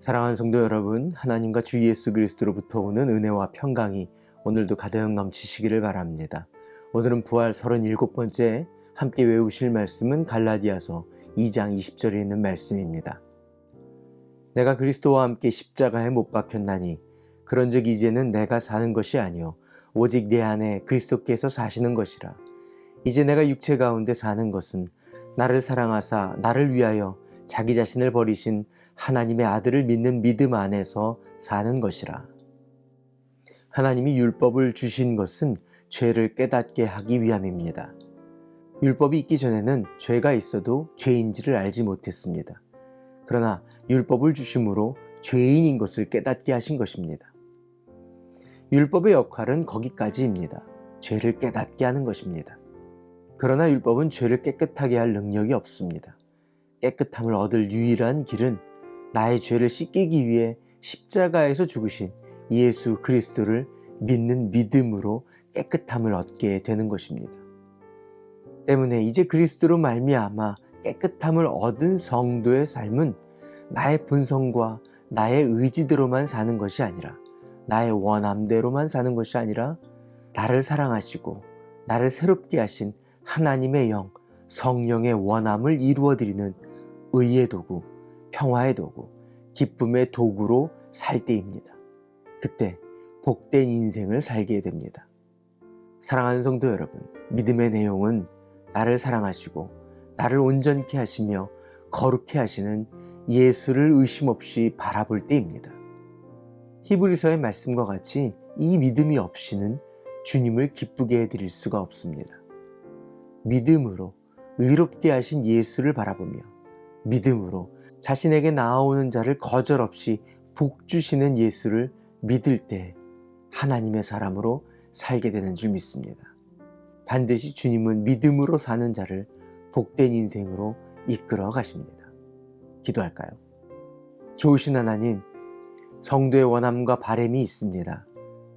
사랑하는 성도 여러분, 하나님과 주 예수 그리스도로부터 오는 은혜와 평강이 오늘도 가득 넘치시기를 바랍니다. 오늘은 부활 37번째 함께 외우실 말씀은 갈라디아서 2장 20절에 있는 말씀입니다. 내가 그리스도와 함께 십자가에 못 박혔나니 그런즉 이제는 내가 사는 것이 아니요 오직 내 안에 그리스도께서 사시는 것이라. 이제 내가 육체 가운데 사는 것은 나를 사랑하사 나를 위하여 자기 자신을 버리신 하나님의 아들을 믿는 믿음 안에서 사는 것이라. 하나님이 율법을 주신 것은 죄를 깨닫게 하기 위함입니다. 율법이 있기 전에는 죄가 있어도 죄인지를 알지 못했습니다. 그러나 율법을 주심으로 죄인인 것을 깨닫게 하신 것입니다. 율법의 역할은 거기까지입니다. 죄를 깨닫게 하는 것입니다. 그러나 율법은 죄를 깨끗하게 할 능력이 없습니다. 깨끗함을 얻을 유일한 길은 나의 죄를 씻기기 위해 십자가에서 죽으신 예수 그리스도를 믿는 믿음으로 깨끗함을 얻게 되는 것입니다. 때문에 이제 그리스도로 말미암아 깨끗함을 얻은 성도의 삶은 나의 분성과 나의 의지대로만 사는 것이 아니라 나의 원함대로만 사는 것이 아니라 나를 사랑하시고 나를 새롭게 하신 하나님의 영, 성령의 원함을 이루어 드리는 의의 도구, 평화의 도구, 기쁨의 도구로 살 때입니다. 그때 복된 인생을 살게 됩니다. 사랑하는 성도 여러분, 믿음의 내용은 나를 사랑하시고 나를 온전케 하시며 거룩케 하시는 예수를 의심 없이 바라볼 때입니다. 히브리서의 말씀과 같이 이 믿음이 없이는 주님을 기쁘게 해드릴 수가 없습니다. 믿음으로 의롭게 하신 예수를 바라보며 믿음으로 자신에게 나아오는 자를 거절 없이 복 주시는 예수를 믿을 때 하나님의 사람으로 살게 되는 줄 믿습니다. 반드시 주님은 믿음으로 사는 자를 복된 인생으로 이끌어 가십니다. 기도할까요? 좋으신 하나님, 성도의 원함과 바램이 있습니다.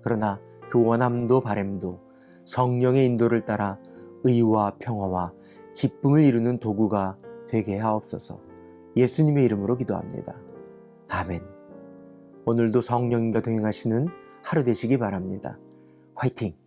그러나 그 원함도 바램도 성령의 인도를 따라 의와 평화와 기쁨을 이루는 도구가 되게 하옵소서. 예수님의 이름으로 기도합니다. 아멘. 오늘도 성령님과 동행하시는 하루 되시기 바랍니다. 화이팅!